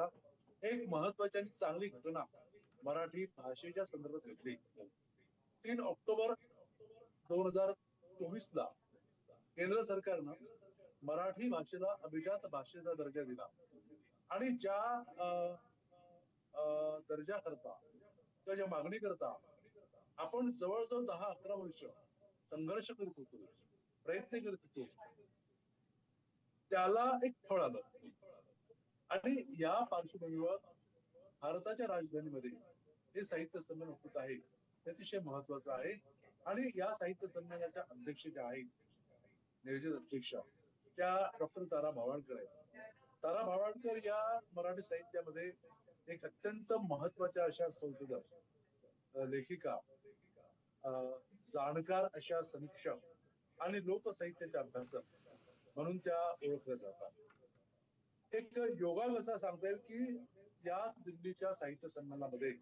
झाला एक महत्वाची आणि चांगली घटना मराठी भाषेच्या संदर्भात घडली. तीन ऑक्टोबर दोन हजार चोवीस ला केंद्र सरकारनं मराठी भाषेला अभिजात भाषेचा दर्जा दिला. आणि ज्या अं, अं, दर्जा करता किंवा ज्या मागणी करता आपण जवळजवळ दहा अकरा वर्ष संघर्ष करत होतो प्रयत्न करत होतो त्याला एक फळ आलं. आणि या पार्श्वभूमीवर भारताच्या राजधानीमध्ये हे साहित्य संमेलन होत आहे अतिशय महत्वाचं आहे. आणि या साहित्य संमेलनाच्या अध्यक्ष ज्या आहेत नियोजित अध्यक्ष त्या डॉक्टर तारा भावाडकर आहेत. तारा भावाडकर या मराठी साहित्यामध्ये एक अत्यंत महत्त्वाच्या अशा संशोधक लेखिका जाणकार अशा समीक्षक आणि लोकसाहित्याच्या अभ्यासक म्हणून त्या ओळखल्या जातात. एक योगा कसा सांगता येईल की याच दिल्लीच्या साहित्य संमेलनामध्ये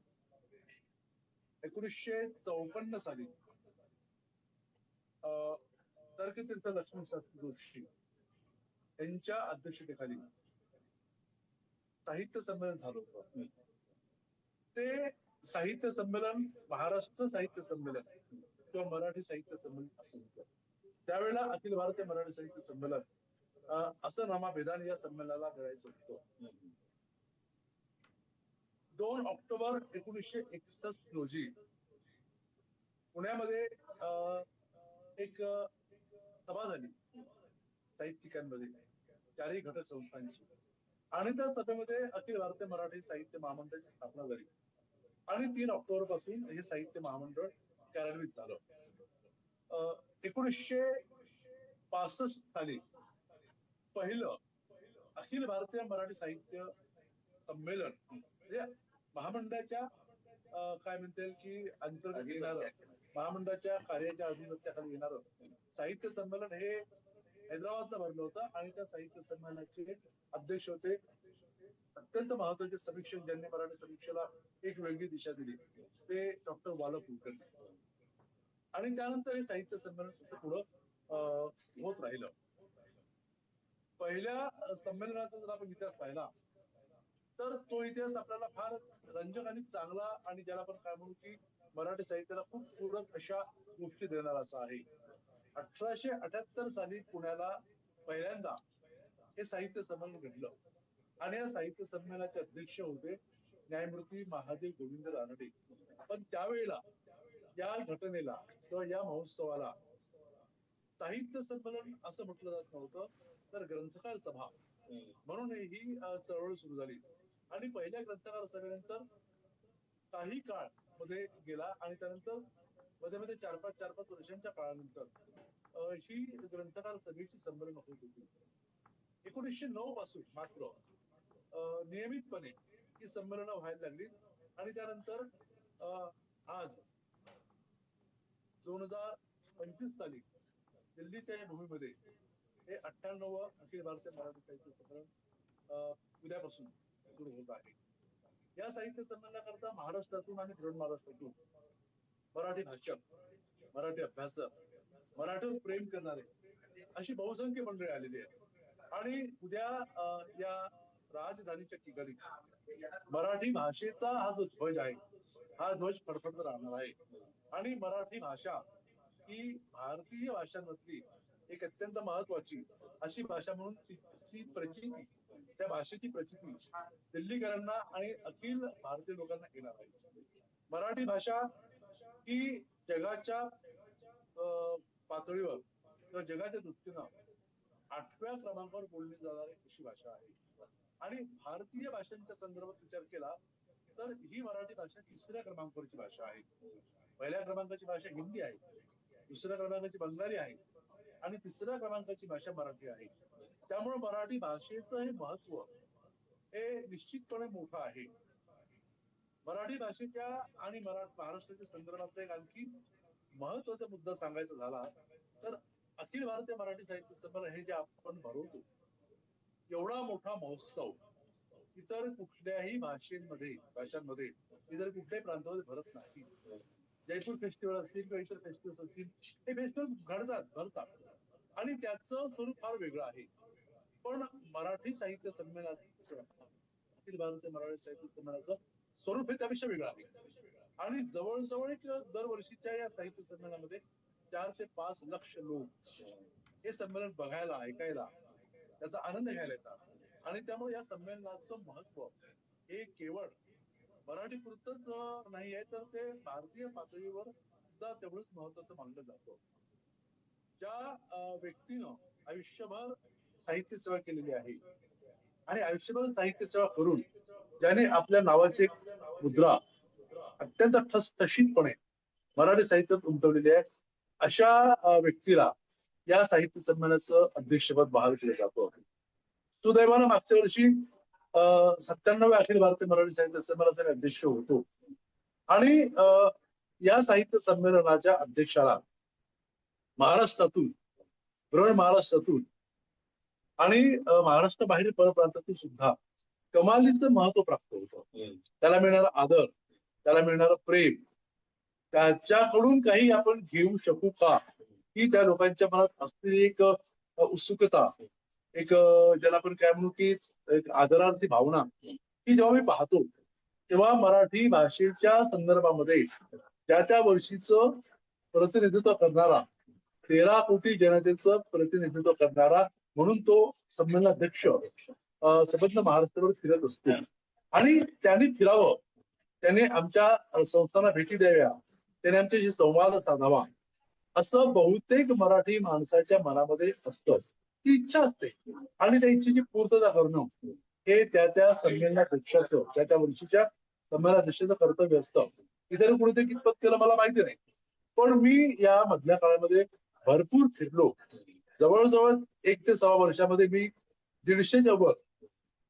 एकोणीसशे चौपन्न साली तर्कतीर्थ लक्ष्मण शास्त्री जोशी यांच्या अध्यक्षतेखाली साहित्य संमेलन झालं होतं. ते साहित्य संमेलन महाराष्ट्र साहित्य संमेलन किंवा मराठी साहित्य संमेलन असं होतं. त्यावेळेला अखिल भारतीय मराठी साहित्य संमेलन असं रमा नामाभेदान या संमेलनाला करायचं होतं. दोन ऑक्टोबर एकोणीसशे एकसष्ट रोजी पुण्यामध्ये एक सभा झाली. साहित्यिकांमध्ये. चारही घटक संस्थांची आणि त्या सभेमध्ये अखिल भारतीय मराठी साहित्य महामंडळाची स्थापना झाली. आणि तीन ऑक्टोबरपासून हे साहित्य महामंडळ कार्यान्वित झालं. अं, एकोणीसशे पासष्ट साली पहिलं अखिल भारतीय मराठी साहित्य संमेलन म्हणजे महामंडळाच्या काय म्हणता येईल की अंतर्गत येणारं महामंडळाच्या कार्याच्या अधिपत्याखाली येणारं. साहित्य संमेलन हे हैदराबादला भरलं होतं आणि त्या साहित्य संमेलनाचे अध्यक्ष होते. अत्यंत महत्त्वाचे समीक्षक ज्यांनी मराठी समीक्षेला एक वेगळी दिशा दिली ते डॉक्टर बाला कुलकर्णी आणि त्यानंतर हे साहित्य संमेलन असं पुढं अं, होत राहिलं. पहिल्या संमेलनाचा जर आपण इतिहास पाहिला तर तो इतिहास आपल्याला फार रंजक आणि चांगला आणि ज्याला आपण काय म्हणू की मराठी साहित्याला खूप पूरक अशा गोष्टी देणार असा आहे. अठराशे अठ्याहत्तर साली पुण्याला पहिल्यांदा हे साहित्य संमेलन घडलं. आणि या साहित्य संमेलनाचे अध्यक्ष होते न्यायमूर्ती महादेव गोविंद रानडे. पण त्यावेळेला या घटनेला किंवा या महोत्सवाला साहित्य संमेलन असं म्हटलं जात नव्हतं तर ग्रंथकार सभा. म्हणून ही चळवळ सुरू झाली. आणि पहिल्या ग्रंथकार सभेनंतर काही काळमध्ये गेला आणि त्यानंतरमध्ये मध्ये चार पाच चार पाच वर्षांच्या काळानंतर ही ग्रंथकार सभेची संमेलन होत होती. एकोणीसशे नऊ पासून मात्र नियमितपणे ही संमेलनं व्हायला लागली. आणि त्यानंतर आज दोन हजार पंचवीस साली दिल्लीच्या या भूमीमध्ये हे अठ्ठ्याण्णव अखिल भारतीय मराठी साहित्य संमेलन उद्यापासून सुरू होत आहे. या साहित्य संमेलनाकरता महाराष्ट्रातून आणि धरण महाराष्ट्रातून मराठी भाषक मराठी अभ्यासक मराठीवर प्रेम करणारे अशी बहुसंख्य मंडळी आलेली आहेत. आणि उद्या या राजधानीच्या ठिकाणी मराठी भाषेचा हा जो ध्वज आहे हा ध्वज फडफडत राहणार आहे. आणि मराठी भाषा ही भारतीय भाषांमधली एक अत्यंत महत्वाची अशी भाषा म्हणून तिची प्रचिती त्या भाषेची प्रचिती दिल्लीकरांना आणि अखिल भारतीय लोकांना येणार आहे. मराठी भाषा ही जगाच्या पातळीवर किंवा जगाच्या दृष्टीनं आठव्या क्रमांकावर बोलली जाणारी अशी भाषा आहे. आणि भारतीय भाषांच्या संदर्भात विचार केला तर ही मराठी भाषा तिसऱ्या क्रमांकावरची भाषा आहे. पहिल्या क्रमांकाची भाषा हिंदी आहे. दुसऱ्या क्रमांकाची बंगाली आहे आणि तिसऱ्या क्रमांकाची भाषा मराठी आहे. त्यामुळे मराठी भाषेचं हे महत्त्व हे निश्चितपणे मोठं आहे. मराठी भाषेच्या आणि महाराष्ट्राच्या संदर्भातला एक आणखी महत्त्वाचा मुद्दा सांगायचा झाला तर अखिल भारतीय मराठी साहित्य संमेलन हे जे आपण भरवतो एवढा मोठा महोत्सव इतर कुठल्याही भाषेमध्ये भाषांमध्ये इतर कुठल्याही प्रांतामध्ये भरत नाही. जयपूर फेस्टिवल असतील किंवा इतर फेस्टिवल्स असतील हे फेस्टिवल घडतात घडतात. आणि त्याचं स्वरूप फार वेगळं आहे. पण मराठी साहित्य संमेलनाचं अखिल भारतीय मराठी साहित्य संमेलनाचं स्वरूप हे त्यापेक्षा वेगळं आहे. आणि जवळजवळ एक दरवर्षीच्या या साहित्य संमेलनामध्ये चार ते पाच लक्ष लोक हे संमेलन बघायला ऐकायला त्याचा आनंद घ्यायला येतात. आणि त्यामुळे या संमेलनाचं महत्त्व हे केवळ मराठी पुरतच नाही आहे तर ते भारतीय पातळीवर सुद्धा तेवढंच महत्वाचं मानलं जातं. ज्या व्यक्तीनं आयुष्यभर साहित्य सेवा केलेली आहे आणि आयुष्यभर साहित्य सेवा करून ज्याने आपल्या नावाची एक मुद्रा अत्यंत ठसठशीतपणे मराठी साहित्यात उमटवलेली आहे अशा व्यक्तीला या साहित्य संमेलनाचं अध्यक्षपद बहाल केलं जातं. सुदैवानं मागच्या वर्षी सत्त्याण्णव अखिल भारतीय मराठी साहित्य संमेलनाचे अध्यक्ष होतो. आणि या साहित्य संमेलनाच्या अध्यक्षाला महाराष्ट्रातून बरोबर महाराष्ट्रातून आणि महाराष्ट्र बाहेर परप्रांतातून सुद्धा कमालीचं महत्त्व प्राप्त होतं. त्याला मिळणारा आदर त्याला मिळणारं प्रेम त्याच्याकडून काही आपण घेऊ शकू का? ही त्या लोकांच्या मनात असलेली एक उत्सुकता एक ज्याला आपण काय म्हणू की एक आदरार्थी भावना ही जेव्हा मी पाहतो तेव्हा मराठी भाषेच्या संदर्भामध्ये त्या त्या वर्षीचं प्रतिनिधित्व करणारा तेरा कोटी जनतेचं प्रतिनिधित्व करणारा म्हणून तो संमेलनाध्यक्ष संबंध महाराष्ट्रावर फिरत असतो. आणि त्यांनी फिरावं. त्याने आमच्या संस्थांना भेटी द्याव्या. त्याने आमच्याशी संवाद साधावा. असं बहुतेक मराठी माणसाच्या मनामध्ये असतं. ती इच्छा असते. आणि त्या इच्छेची पूर्तता करणं हे त्या त्या संमेलनाध्यक्षाचं त्या त्या वर्षीच्या संमेलनाध्यक्षाचं कर्तव्य असतं. इतर कुणीतरी कितपत केलं मला माहिती नाही. पण मी या मधल्या काळामध्ये भरपूर फिरलो. जवळजवळ एक ते सहा वर्षामध्ये मी दीडशे जवळ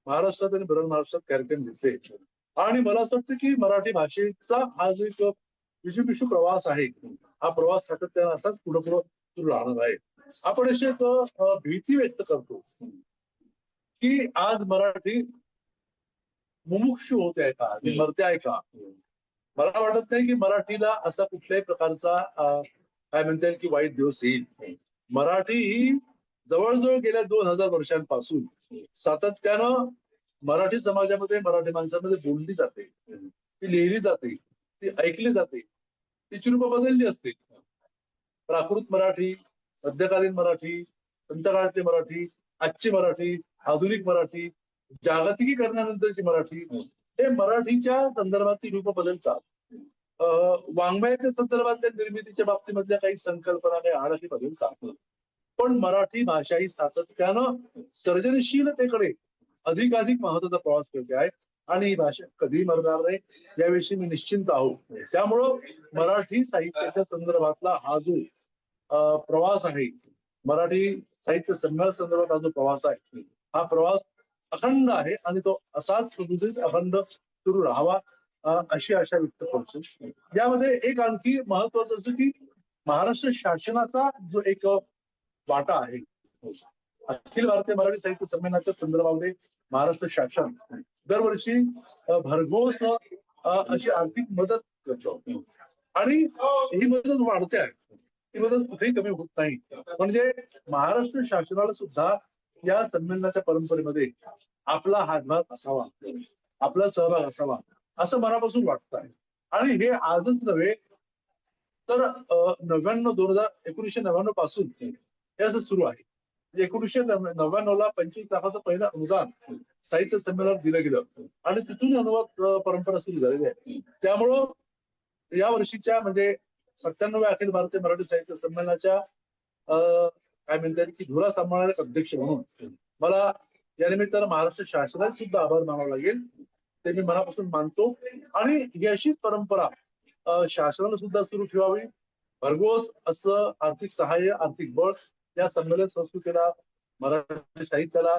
महाराष्ट्रात आणि बरण महाराष्ट्रात कार्यक्रम घेतले. आणि मला असं वाटतं की मराठी भाषेचा हा जो एक विशुपिशू प्रवास आहे हा प्रवास सातत्यानं असाच पुढे पुढे सुरू राहणार आहे. आपण अशी एक भीती व्यक्त करतो की आज मराठी मुमुक्षू होते आहे का ती मरते आहे का? मला वाटत नाही की मराठीला असा कुठल्याही प्रकारचा काय म्हणता येईल की वाईट दिवस येईल. मराठी ही जवळजवळ गेल्या दोन हजार वर्षांपासून सातत्यानं मराठी समाजामध्ये मराठी माणसामध्ये बोलली जाते. ती लिहिली जाते ती ऐकली जाते. तिची रूप बदलली असते. प्राकृत मराठी मध्यकालीन मराठी संतकाळातली मराठी आजची मराठी आधुनिक मराठी जागतिकीकरणानंतरची मराठी हे मराठीच्या संदर्भातली रूप बदलतात. वाङ्मयाच्या संदर्भातल्या निर्मितीच्या बाबतीमधल्या काही संकल्पना काही आडाखी बदलतात. पण मराठी भाषा ही सातत्यानं सर्जनशीलतेकडे अधिकाधिक महत्त्वाचा प्रवास करते आहे आणि ही भाषा कधी मरणार नाही. याविषयी मी निश्चिंत आहोत त्यामुळं मराठी साहित्याच्या संदर्भातला हा जो प्रवास आहे. मराठी साहित्य संमेलन संदर्भात हा जो प्रवास आहे हा प्रवास अखंड आहे आणि तो असाच सुदृढ अखंड सुरू राहावा अशी आशा व्यक्त करतो. यामध्ये एक आणखी महत्वाचं असं की महाराष्ट्र शासनाचा जो एक वाटा आहे अखिल भारतीय मराठी साहित्य संमेलनाच्या संदर्भामध्ये महाराष्ट्र शासन दरवर्षी भरघोस अशी आर्थिक मदत करतो. आणि ही मदत वाढते आहे. ही मदत कुठेही कमी होत नाही. म्हणजे महाराष्ट्र शासनाला सुद्धा या संमेलनाच्या परंपरेमध्ये आपला हातभार असावा आपला सहभाग असावा असं मनापासून वाटत आहे. आणि हे आजच नव्हे तर नव्याण्णव दोन हजार एकोणीशे नव्याण्णवपासून हे असं सुरू आहे. म्हणजे एकोणीसशे एकोणीशे नव्याण्णव ला पंचवीस लाखाचं पहिलं अनुदान साहित्य संमेलनात दिलं गेलं. आणि तिथून अनुवाद परंपरा सुरू झालेली आहे. त्यामुळं या वर्षीच्या म्हणजे सत्त्याण्णव्या अखिल भारतीय मराठी साहित्य संमेलनाच्या अं, काय म्हणतात की धुरा सांभाळणारे अध्यक्ष म्हणून मला या निमित्तानं महाराष्ट्र शासनाचे सुद्धा आभार मानावा लागेल. ते मी मनापासून मानतो. आणि ही अशीच परंपरा शासनाला शासनानं सुद्धा सुरू ठेवावी. भरघोस असं आर्थिक सहाय्य आर्थिक बळ या संमेलन संस्कृतीला मराठी साहित्याला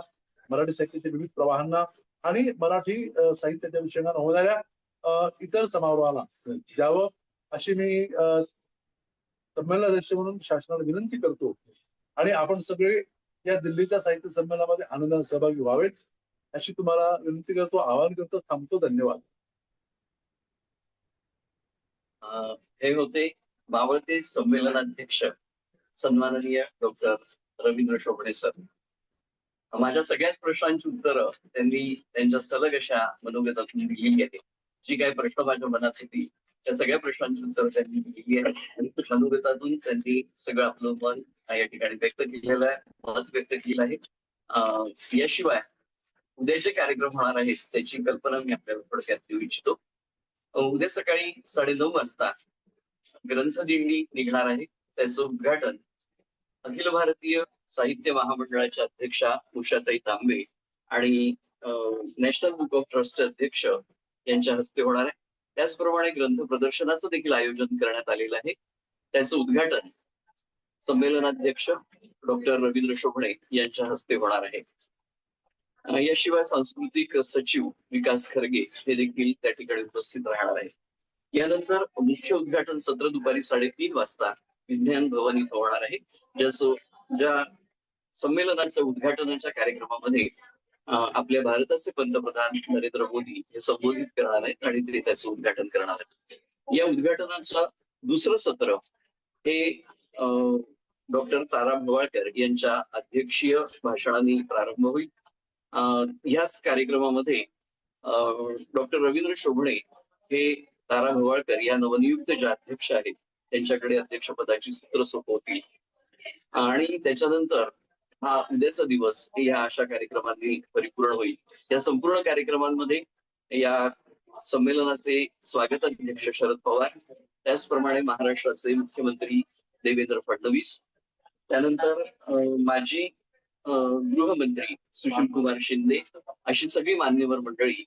मराठी साहित्याच्या विविध प्रवाहांना आणि मराठी साहित्याच्या विषयांना होणाऱ्या अं, इतर समारोहाला द्यावं. अशी मी अं, संमेलनाध्यक्ष म्हणून शासनाला विनंती करतो. आणि आपण सगळे या दिल्लीच्या साहित्य संमेलनामध्ये आनंदाने सहभागी व्हावेत अशी तुम्हाला विनंती करतो आवाहन करतो थांबतो धन्यवाद. अं, हे होते बावळते संमेलनाध्यक्ष सन्माननीय डॉक्टर रवींद्र शोभणे सर. माझ्या सगळ्याच प्रश्नांची उत्तरं त्यांनी त्यांच्या सलग अशा मनोगतातून दिलेली आहेत. जी काही प्रश्न माझ्या मनात होती या सगळ्या प्रश्नांची उत्तर त्यांनी दिलेली आहे आणि मनोगतातून त्यांनी सगळं आपलं मन या ठिकाणी व्यक्त केलेलं आहे. मत व्यक्त केलं आहे. याशिवाय उद्या जे कार्यक्रम होणार आहेत त्याची कल्पना मी आपल्याला थोडक्यात देऊ इच्छितो. उद्या सकाळी साडेनऊ वाजता ग्रंथ दिंडी निघणार आहे. त्याचं उद्घाटन अखिल भारतीय साहित्य महामंडळाच्या अध्यक्षा उषाताई तांबे आणि नॅशनल बुक ऑफ ट्रस्टचे अध्यक्ष यांच्या हस्ते होणार आहे. त्याचप्रमाणे ग्रंथ प्रदर्शनाचं देखील आयोजन करण्यात आलेलं आहे. त्याचं उद्घाटन संमेलनाध्यक्ष डॉक्टर रवींद्र शोभणे यांच्या हस्ते होणार आहे. याशिवाय सांस्कृतिक सचिव विकास खरगे हे देखील त्या ठिकाणी उपस्थित राहणार आहेत. यानंतर मुख्य उद्घाटन सत्र दुपारी साडेतीन वाजता विज्ञान भवन इथं होणार आहे. ज्याचं ज्या संमेलनाच्या उद्घाटनाच्या कार्यक्रमामध्ये आपल्या भारताचे पंतप्रधान नरेंद्र मोदी हे संबोधित करणार आहेत आणि ते त्याचं उद्घाटन करणार आहेत. या उद्घाटनाचं दुसरं सत्र हे डॉक्टर तारा भवाळकर यांच्या अध्यक्षीय भाषणाने प्रारंभ होईल. अं, याच कार्यक्रमामध्ये डॉक्टर रवींद्र शोभणे हे तारा भवाळकर या नवनियुक्त ज्या अध्यक्ष आहेत त्यांच्याकडे अध्यक्षपदाची सूत्र सोपवतील. आणि त्याच्यानंतर हा उद्याचा दिवस या अशा कार्यक्रमांनी परिपूर्ण होईल. या संपूर्ण कार्यक्रमांमध्ये या संमेलनाचे स्वागत अध्यक्ष शरद पवार त्याचप्रमाणे महाराष्ट्राचे मुख्यमंत्री देवेंद्र फडणवीस त्यानंतर माजी गृहमंत्री सुशील कुमार शिंदे अशी सगळी मान्यवर मंडळी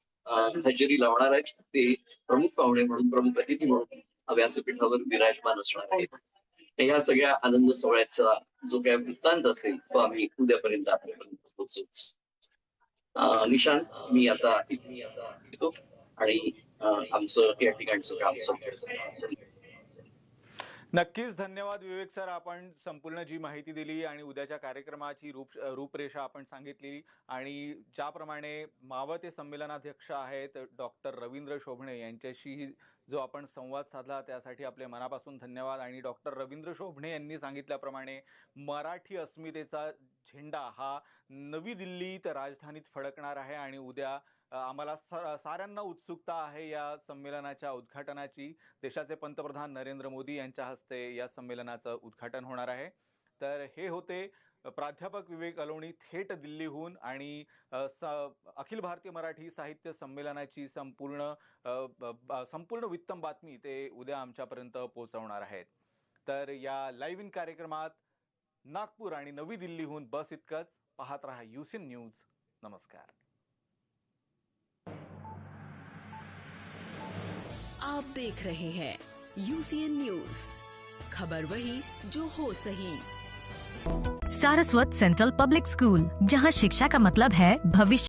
हजेरी लावणार आहेत. ते प्रमुख पाहुणे म्हणून प्रमुख अतिथी म्हणून व्यासपीठावर विराजमान असणार आहेत. या सगळ्या आनंद सोहळ्याचा जो काय वृत्तांत असेल तो आम्ही उद्यापर्यंत आपल्यापर्यंत पोहोचवू निशांत मी आता आता येतो आणि आमचं या ठिकाणचं काम संपलं नक्कीच धन्यवाद विवेक सर. आपण संपूर्ण जी माहिती दिली आणि उद्याच्या कार्यक्रमाची रूप रूपरेषा आपण सांगितली आणि ज्याप्रमाणे मावते संमेलनाध्यक्ष आहेत डॉक्टर रवींद्र शोभणे यांच्याशी जो आपण संवाद साधला त्यासाठी आपले मनापासून धन्यवाद. आणि डॉक्टर रवींद्र शोभणे यांनी सांगितल्याप्रमाणे मराठी अस्मितेचा झेंडा हा नवी दिल्लीत राजधानीत फडकणार आहे आणि उद्या आम्हाला स- साऱ्यांना उत्सुकता आहे या संमेलनाच्या उद्घाटनाची. देशाचे पंतप्रधान नरेंद्र मोदी यांच्या हस्ते या संमेलनाचं उद्घाटन होणार आहे. तर हे होते प्राध्यापक विवेक अलोणी थेट दिल्लीहून आणि स- अखिल भारतीय मराठी साहित्य संमेलनाची संपूर्ण ब- ब- संपूर्ण वित्तम बातमी ते उद्या आमच्यापर्यंत पोहोचवणार आहेत. तर या लाईव्ह इन कार्यक्रमात नागपूर आणि नवी दिल्लीहून बस इतकंच पाहत रहा युसिन न्यूज़ नमस्कार. आप देख रहे हैं यूसीएन न्यूज़ खबर वही जो हो सही। सारस्वत सेंट्रल पब्लिक स्कूल जहाँ शिक्षा का मतलब है भविष्य